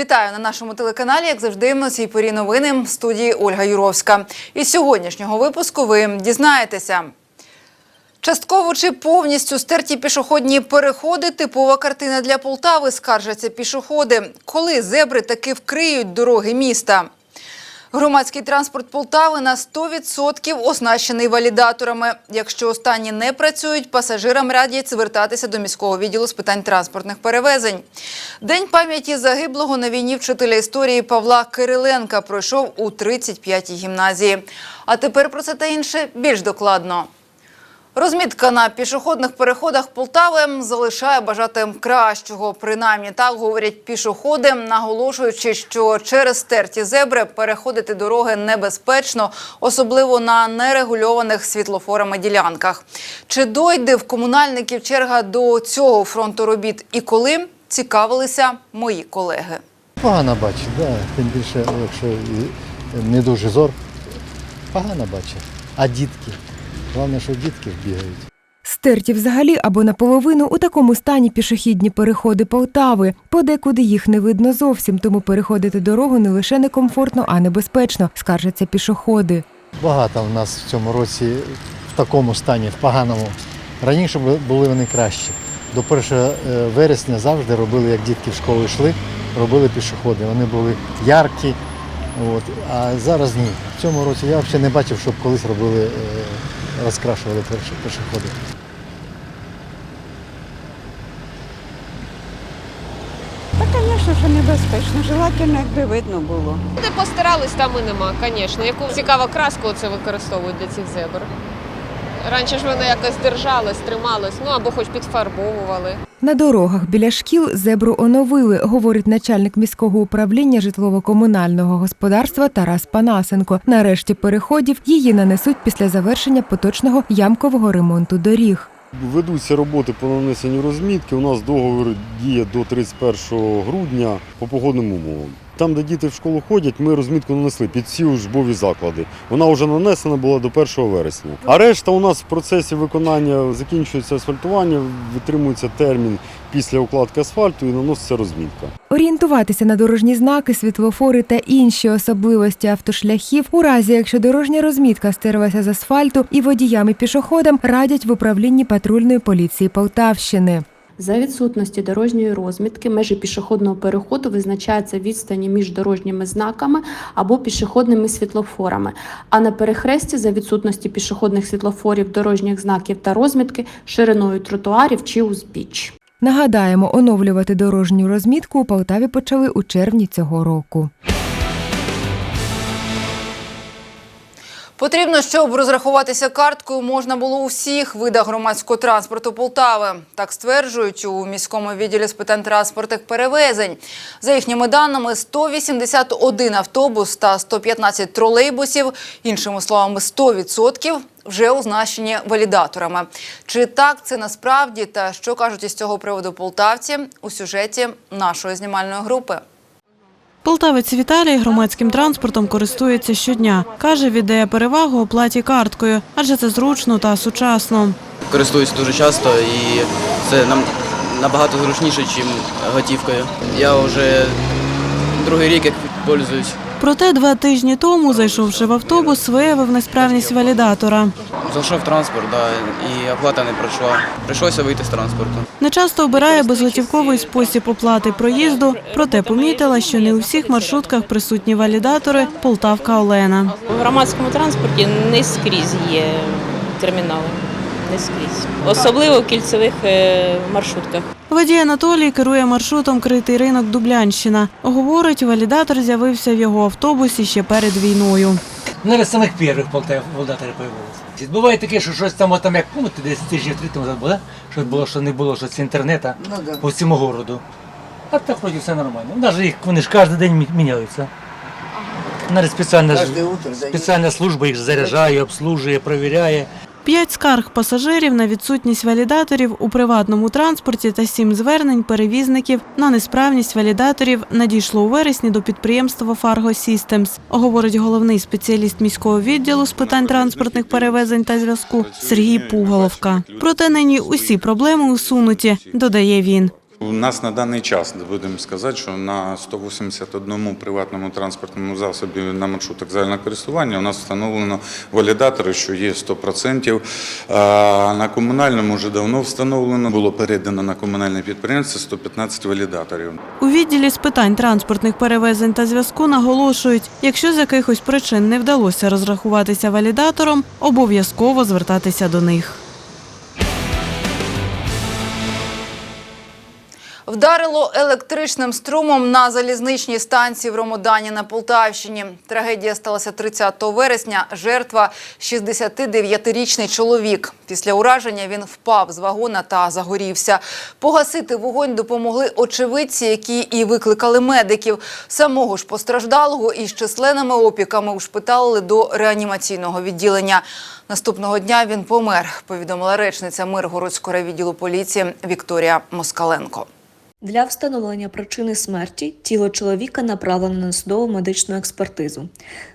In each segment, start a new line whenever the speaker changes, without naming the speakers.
Вітаю на нашому телеканалі. Як завжди, на цій порі новини в студії Ольга Юровська. Із сьогоднішнього випуску ви дізнаєтеся. Частково чи повністю стерті пішохідні переходи типова картина для Полтави, скаржаться пішоходи. Коли зебри таки вкриють дороги міста. Громадський транспорт Полтави на 100% оснащений валідаторами. Якщо останні не працюють, пасажирам радять звертатися до міського відділу з питань транспортних перевезень. День пам'яті загиблого на війні вчителя історії Павла Кириленка пройшов у 35-й гімназії. А тепер про це та інше більш докладно. Розмітка на пішохідних переходах Полтави залишає бажати кращого. Принаймні так говорять пішоходи, наголошуючи, що через стерті зебри переходити дороги небезпечно, особливо на нерегульованих світлофорами ділянках. Чи дойде в комунальників черга до цього фронту робіт і коли цікавилися мої колеги?
Погано бачить, да. тим більше, якщо не дуже зор, погано бачить. А дітки? Головне, що дітки бігають.
Стерті взагалі або наполовину у такому стані пішохідні переходи Полтави. Подекуди їх не видно зовсім, тому переходити дорогу не лише некомфортно, а небезпечно, скаржаться пішоходи.
Багато в нас в цьому році в такому стані, в поганому. Раніше були вони кращі. До 1 е, вересня завжди робили, як дітки в школу йшли, робили пішоходи. Вони були яркі. От. А зараз ні. В цьому році я взагалі не бачив, щоб колись робили, е, розкрашували пеш- пішоходи.
Та, звісно, що небезпечно. Желательно, якби видно було.
Де постарались, там і нема, звісно. Яку цікаву краску це використовують для цих зебр. Раніше ж вони якось держались, тримались, ну або хоч підфарбовували.
На дорогах біля шкіл зебру оновили, говорить начальник міського управління житлово-комунального господарства Тарас Панасенко. Нарешті переходів її нанесуть після завершення поточного ямкового ремонту доріг.
Ведуться роботи по нанесенню розмітки. У нас договір діє до 31 грудня по погодним умовам. Там, де діти в школу ходять, ми розмітку нанесли під всі учбові заклади. Вона вже нанесена була до 1 вересня. А решта у нас в процесі виконання закінчується асфальтування, витримується термін після укладки асфальту і наноситься розмітка.
Орієнтуватися на дорожні знаки, світлофори та інші особливості автошляхів у разі, якщо дорожня розмітка стерлася з асфальту і водіям і пішоходам радять в управлінні патрульної поліції Полтавщини.
За відсутності дорожньої розмітки межі пішохідного переходу визначаються відстані між дорожніми знаками або пішохідними світлофорами. А на перехресті за відсутності пішохідних світлофорів, дорожніх знаків та розмітки шириною тротуарів чи узбіч.
Нагадаємо, оновлювати дорожню розмітку у Полтаві почали у червні цього року.
Потрібно, щоб розрахуватися карткою можна було у всіх видах громадського транспорту Полтави. Так стверджують у міському відділі з питань транспортних перевезень. За їхніми даними, 181 автобус та 115 тролейбусів, іншими словами, 100% вже означені валідаторами. Чи так це насправді та що кажуть із цього приводу полтавці у сюжеті нашої знімальної групи?
Полтавець Віталій громадським транспортом користується щодня. Каже, віддає перевагу оплаті карткою, адже це зручно та сучасно.
користуюсь дуже часто і це нам набагато зручніше, ніж готівкою. Я вже другий рік як пользуюсь.
Проте два тижні тому, зайшовши в автобус, виявив несправність валідатора.
Зайшов в транспорт, да, і оплата не пройшла. Прийшлося вийти з транспорту.
Нечасто обирає безготівковий спосіб оплати проїзду, проте помітила, що не у всіх маршрутках присутні валідатори Полтавка Олена.
В громадському транспорті не скрізь є термінали. Не скрізь. Особливо в кільцевих е, маршрутках.
Водій Анатолій керує маршрутом Критий ринок Дублянщина. Говорить, валідатор з'явився в його автобусі ще перед війною.
З самих перших волонтери появилися. Буває таке, що щось там, там як ну, десь тижнів три тому було, що було, що не було, що це інтернету по всьому городу. А так вроді все нормально. Навіть їх вони ж кожен день мі- міняються. Навіть спеціальна, спеціальна служба їх заряджає, обслужує, перевіряє.
П'ять скарг пасажирів на відсутність валідаторів у приватному транспорті та сім звернень перевізників на несправність валідаторів надійшло у вересні до підприємства Фарго Systems, говорить головний спеціаліст міського відділу з питань транспортних перевезень та зв'язку Сергій Пуголовка. Проте нині усі проблеми усунуті, додає він.
У нас на даний час, будемо сказати, що на 181 приватному транспортному засобі на маршрутах загального користування у нас встановлено валідатори, що є 100%. А на комунальному вже давно встановлено, було передано на комунальне підприємство 115 валідаторів.
У відділі з питань транспортних перевезень та зв'язку наголошують, якщо з якихось причин не вдалося розрахуватися валідатором, обов'язково звертатися до них.
Вдарило електричним струмом на залізничній станції в Ромодані на Полтавщині. Трагедія сталася 30 вересня. Жертва – 69-річний чоловік. Після ураження він впав з вагона та загорівся. Погасити вогонь допомогли очевидці, які і викликали медиків. Самого ж постраждалого із численними опіками ушпиталили до реанімаційного відділення. Наступного дня він помер, повідомила речниця Миргородського райвідділу поліції Вікторія Москаленко.
Для встановлення причини смерті тіло чоловіка направлено на судову медичну експертизу.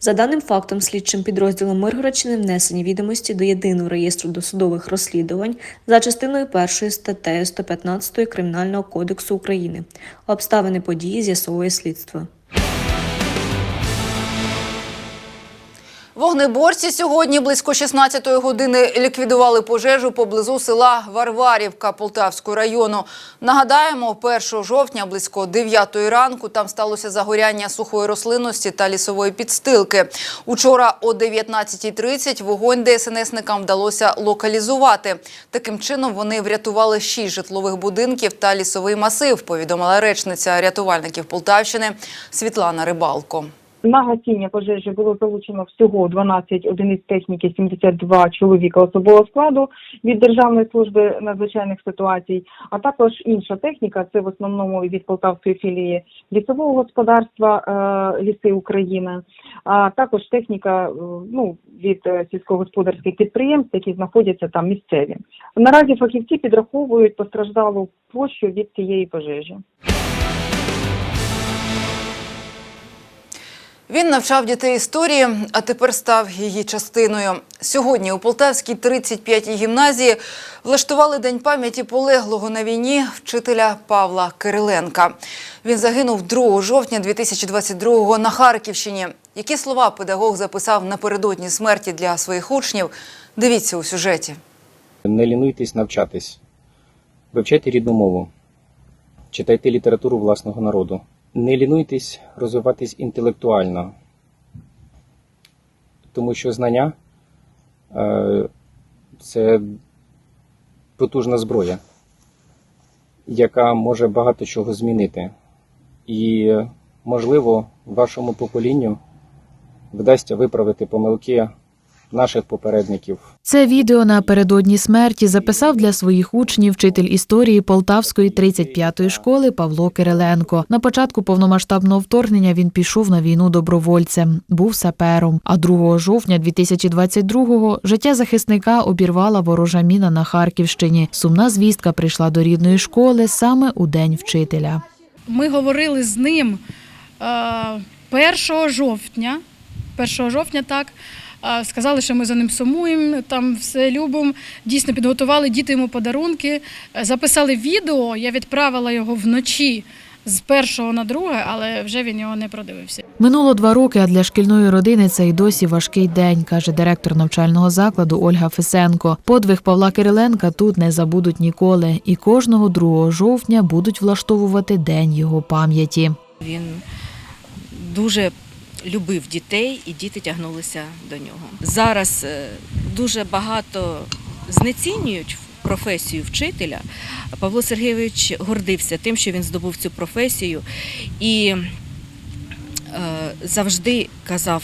За даним фактом, слідчим підрозділом Миргородщини внесені відомості до єдиного реєстру досудових розслідувань за частиною 1 статтею 115 Кримінального кодексу України. Обставини події з'ясовує слідство.
Вогнеборці сьогодні близько 16-ї години ліквідували пожежу поблизу села Варварівка Полтавського району. Нагадаємо, 1 жовтня близько 9-ї ранку там сталося загоряння сухої рослинності та лісової підстилки. Учора о 19.30 вогонь ДСНСникам вдалося локалізувати. Таким чином вони врятували 6 житлових будинків та лісовий масив, повідомила речниця рятувальників Полтавщини Світлана Рибалко.
На гасіння пожежі було залучено всього 12 одиниць техніки, 72 чоловіка особового складу від Державної служби надзвичайних ситуацій, а також інша техніка. Це в основному від Полтавської філії лісового господарства е, Ліси України, а також техніка е, ну, від е, сільськогосподарських підприємств, які знаходяться там місцеві. Наразі фахівці підраховують постраждалу площу від цієї пожежі.
Він навчав дітей історії, а тепер став її частиною. Сьогодні у Полтавській 35-й гімназії влаштували День пам'яті полеглого на війні вчителя Павла Кириленка. Він загинув 2 жовтня 2022-го на Харківщині. Які слова педагог записав напередодні смерті для своїх учнів? Дивіться у сюжеті.
Не лінуйтесь навчатись, вивчайте рідну мову, читайте літературу власного народу. Не лінуйтесь розвиватись інтелектуально, тому що знання е, це потужна зброя, яка може багато чого змінити. І, можливо, вашому поколінню вдасться виправити помилки наших попередників.
Це відео напередодні смерті записав для своїх учнів вчитель історії Полтавської 35-ї школи Павло Кириленко. На початку повномасштабного вторгнення він пішов на війну добровольцем, був сапером. А 2 жовтня 2022-го життя захисника обірвала ворожа міна на Харківщині. Сумна звістка прийшла до рідної школи саме у день вчителя.
Ми говорили з ним е, 1 жовтня. 1 жовтня так. Сказали, що ми за ним сумуємо, там все любимо. Дійсно підготували діти йому подарунки. Е, Записали відео. Я відправила його вночі з першого на друге, але вже він його не продивився.
Минуло два роки, а для шкільної родини це й досі важкий день, каже директор навчального закладу Ольга Фесенко. Подвиг Павла Кириленка тут не забудуть ніколи, і кожного 2 жовтня будуть влаштовувати день його пам'яті.
Він дуже любив дітей, і діти тягнулися до нього. Зараз е, дуже багато знецінюють професію вчителя. Павло Сергійович гордився тим, що він здобув цю професію, і е, завжди казав,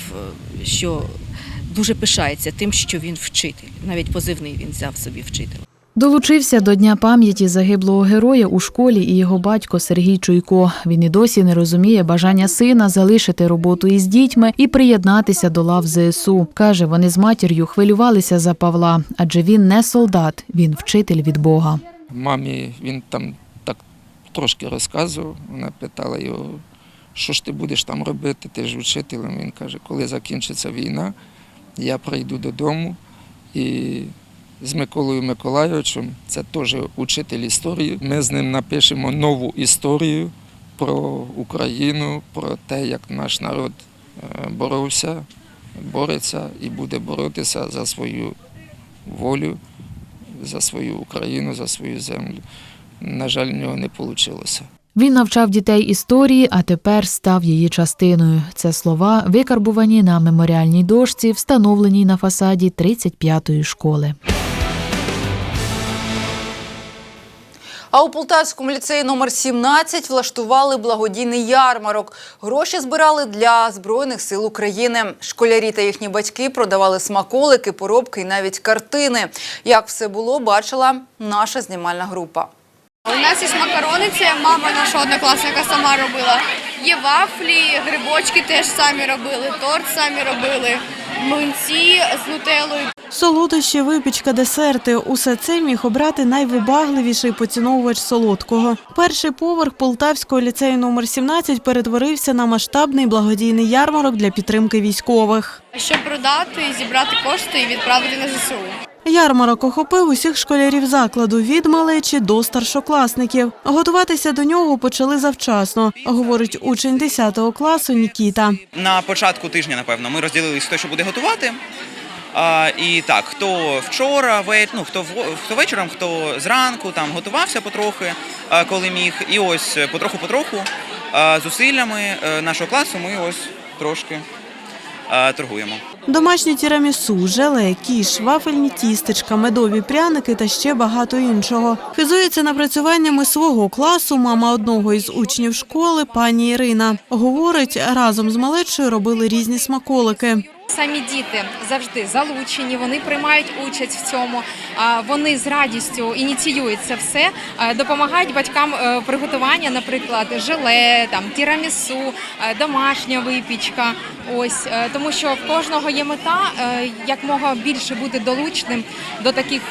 що дуже пишається тим, що він вчитель. Навіть позивний він взяв собі вчитель.
Долучився до Дня пам'яті загиблого героя у школі і його батько Сергій Чуйко. Він і досі не розуміє бажання сина залишити роботу із дітьми і приєднатися до лав ЗСУ. Каже, вони з матір'ю хвилювалися за Павла, адже він не солдат, він вчитель від Бога.
Мамі він там так трошки розказував. Вона питала його, що ж ти будеш там робити, ти ж вчителем. Він каже, коли закінчиться війна, я прийду додому і з Миколою Миколайовичем, це теж учитель історії. Ми з ним напишемо нову історію про Україну, про те, як наш народ е, боровся, бореться і буде боротися за свою волю, за свою Україну, за свою землю. На жаль, в нього не вийшло.
Він навчав дітей історії, а тепер став її частиною. Це слова викарбувані на меморіальній дошці, встановленій на фасаді 35-ї школи.
А у Полтавському ліцеї номер 17 влаштували благодійний ярмарок. Гроші збирали для Збройних сил України. Школярі та їхні батьки продавали смаколики, поробки і навіть картини. Як все було, бачила наша знімальна група.
У нас є макарони, це мама наша однокласника сама робила. Є вафлі, грибочки теж самі робили, торт самі робили, млинці з нутеллою.
Солодощі, випічка, десерти усе це міг обрати найвибагливіший поціновувач солодкого. Перший поверх Полтавського ліцею номер 17 перетворився на масштабний благодійний ярмарок для підтримки військових.
Щоб продати, зібрати кошти і відправити на ЗСУ.
Ярмарок охопив усіх школярів закладу від малечі до старшокласників. Готуватися до нього почали завчасно, говорить учень 10 класу Нікіта.
На початку тижня, напевно, ми розділилися хто що буде готувати. І так, хто вчора, ве- ну, хто, хто вечором, хто зранку там готувався потрохи, коли міг. І ось потроху-потроху зусиллями е, нашого класу ми ось трошки торгуємо.
Домашні тірамісу, желе, кіш, вафельні тістечка, медові пряники та ще багато іншого. Хизується напрацюваннями свого класу мама одного із учнів школи, пані Ірина. Говорить, разом з малечою робили різні смаколики.
Самі діти завжди залучені, вони приймають участь в цьому. Вони з радістю ініціюють це все, допомагають батькам е, приготування, наприклад, желе, там тірамісу, е, домашня випічка. Ось е, тому, що в кожного є мета якмога більше бути долучним до таких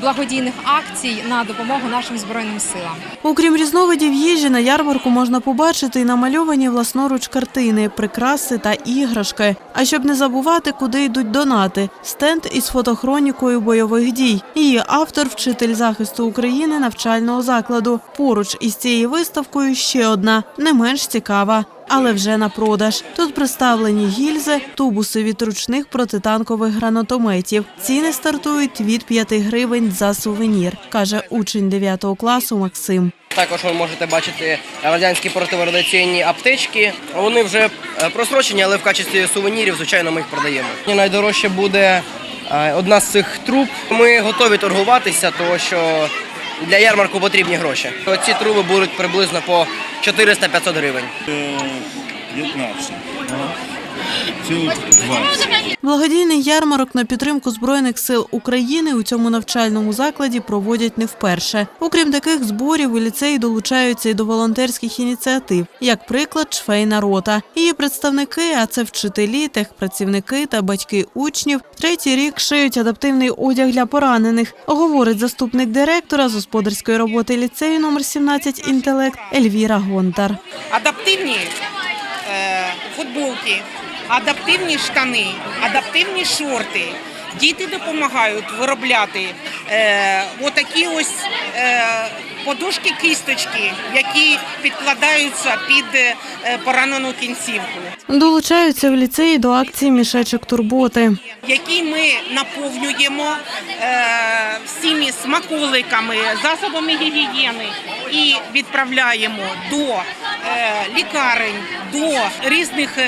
благодійних акцій на допомогу нашим збройним силам.
Окрім різновидів їжі, на ярмарку можна побачити і намальовані власноруч картини, прикраси та іграшки. А щоб не забувати, куди йдуть донати, стенд із фотохронікою бойових дій. Її автор, вчитель захисту України навчального закладу. Поруч із цією виставкою ще одна, не менш цікава. Але вже на продаж. Тут представлені гільзи, тубуси від ручних протитанкових гранатометів. Ціни стартують від 5 гривень за сувенір, каже учень 9 класу Максим.
Також ви можете бачити радянські протирадіаційні аптечки. Вони вже е, просрочені, але в качестві сувенірів, звичайно, ми їх продаємо. Найдорожче буде е, одна з цих труб. Ми готові торгуватися, тому що для ярмарку потрібні гроші. Ці труби будуть приблизно по 400-500 гривень.
15. Цю 20.
Благодійний ярмарок на підтримку збройних сил України у цьому навчальному закладі проводять не вперше. Окрім таких зборів, у ліцеї долучаються і до волонтерських ініціатив, як приклад швейна рота. Її представники, а це вчителі, техпрацівники та батьки учнів, третій рік шиють адаптивний одяг для поранених, говорить заступник директора з господарської роботи ліцею номер 17 інтелект Ельвіра Гонтар.
адаптивні е, футболки, адаптивні штани, адаптивні шорти. Діти допомагають виробляти е, отакі ось е, подушки-кісточки, які підкладаються під е, поранену кінцівку,
Долучаються в ліцеї до акції мішечок турботи.
які ми наповнюємо е, всіми смаколиками, засобами гігієни і відправляємо до е, лікарень, до різних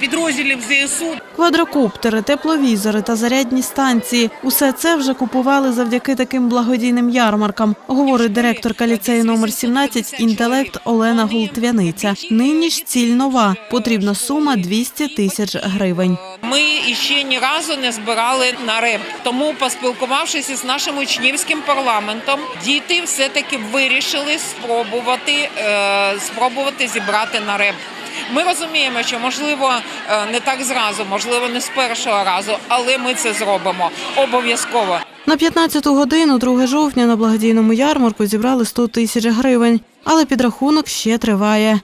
підрозділів ЗСУ.
Квадрокоптери, тепловізори та зарядні станції – усе це вже купували завдяки таким благодійним ярмаркам, говорить директорка ліцею номер 17 «Інтелект» Олена Гултвяниця. Нині ж ціль нова. Потрібна сума 200 тисяч гривень.
Ми іще ні разу не збирали на реп. Тому, поспілкувавшись із нашим учнівським парламентом, діти все-таки вирішили спробувати, е, спробувати зібрати на реп. Ми розуміємо, що можливо е, не так зразу, можливо, не з першого разу, але ми це зробимо обов'язково.
На 15-ту годину 2 жовтня на благодійному ярмарку зібрали 100 тисяч гривень, але підрахунок ще триває.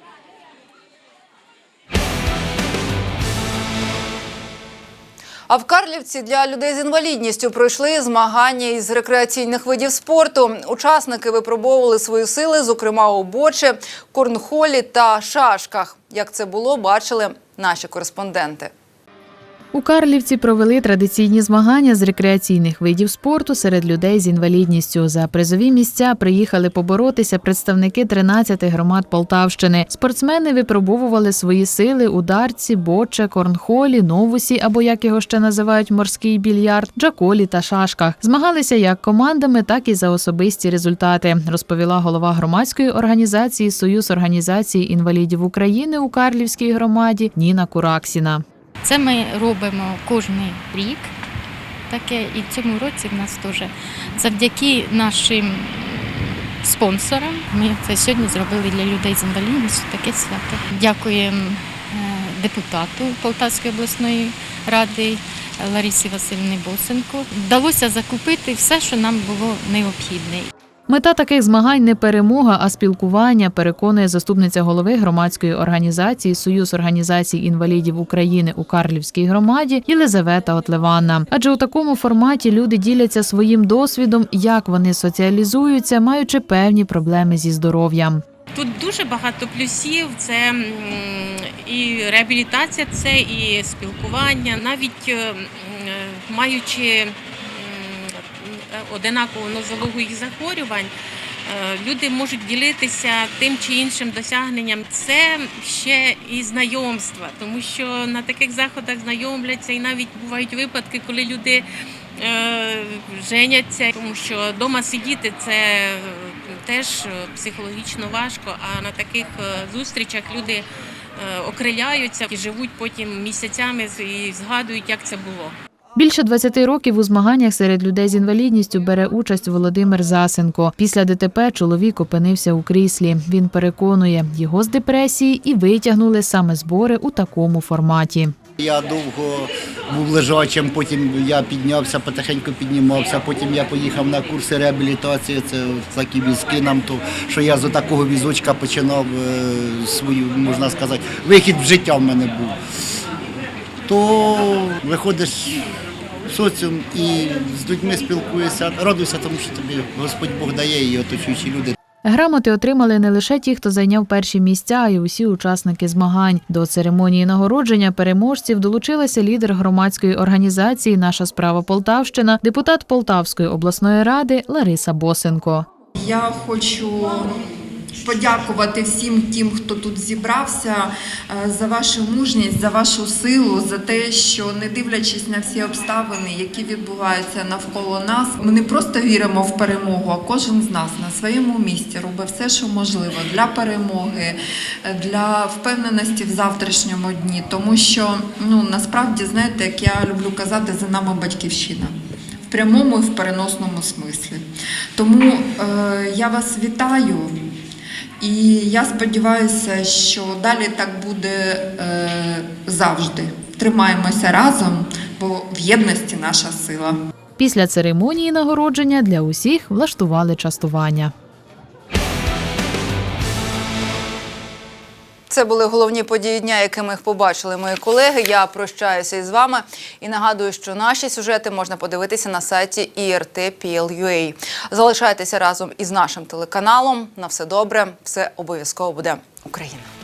А в Карлівці для людей з інвалідністю пройшли змагання із рекреаційних видів спорту. Учасники випробовували свої сили, зокрема у бочі, корнхолі та шашках. Як це було, бачили наші кореспонденти.
У Карлівці провели традиційні змагання з рекреаційних видів спорту серед людей з інвалідністю. За призові місця приїхали поборотися представники 13 громад Полтавщини. Спортсмени випробовували свої сили у дарці, боче, корнхолі, новусі або як його ще називають морський більярд, джаколі та шашках. Змагалися як командами, так і за особисті результати, розповіла голова громадської організації Союз організацій інвалідів України у Карлівській громаді Ніна Кураксіна.
Це ми робимо кожен рік. Таке і в цьому році в нас теж завдяки нашим спонсорам. Ми це сьогодні зробили для людей з інвалідністю. Таке свято. Дякуємо е, депутату Полтавської обласної ради Ларисі Васильівні Босенко. Вдалося закупити все, що нам було необхідне.
Мета таких змагань не перемога, а спілкування, переконує заступниця голови громадської організації Союз організацій інвалідів України у Карлівській громаді Єлизавета Отлеванна. Адже у такому форматі люди діляться своїм досвідом, як вони соціалізуються, маючи певні проблеми зі здоров'ям.
Тут дуже багато плюсів. Це і реабілітація, це і спілкування, навіть маючи м, одинакову нозологу їх захворювань. е, Люди можуть ділитися тим чи іншим досягненням. Це ще і знайомства, тому що на таких заходах знайомляться, і навіть бувають випадки, коли люди е, женяться, тому що вдома сидіти це е, теж е, психологічно важко. А на таких е, зустрічах люди е, окриляються і живуть потім місяцями і згадують, як це було.
Більше 20 років у змаганнях серед людей з інвалідністю бере участь Володимир Засенко. Після ДТП чоловік опинився у кріслі. Він переконує, його з депресії і витягнули саме збори у такому форматі.
Я довго був лежачим, потім я піднявся, потихеньку піднімався, потім я поїхав на курси реабілітації, це такі візки нам, то що я з такого візочка починав е, свою, можна сказати, вихід в життя в мене був. То виходиш в соціум і з людьми спілкуєшся, радуйся тому, що тобі Господь Бог дає і оточуючі люди.
Грамоти отримали не лише ті, хто зайняв перші місця, а й усі учасники змагань. До церемонії нагородження переможців долучилася лідер громадської організації Наша справа Полтавщина, депутат Полтавської обласної ради Лариса Босенко.
Я хочу подякувати всім тим, хто тут зібрався, е, за вашу мужність, за вашу силу, за те, що не дивлячись на всі обставини, які відбуваються навколо нас, ми не просто віримо в перемогу, а кожен з нас на своєму місці робить все, що можливо для перемоги, для впевненості в завтрашньому дні. Тому що ну насправді знаєте, як я люблю казати, за нами батьківщина в прямому і в переносному смислі. Тому е, я вас вітаю. І я сподіваюся, що далі так буде е, завжди. Тримаємося разом, бо в єдності наша сила.
Після церемонії нагородження для усіх влаштували частування.
Це були головні події дня, якими їх побачили мої колеги. Я прощаюся із вами і нагадую, що наші сюжети можна подивитися на сайті IRT.PL.UA. Залишайтеся разом із нашим телеканалом. На все добре, все обов'язково буде Україна.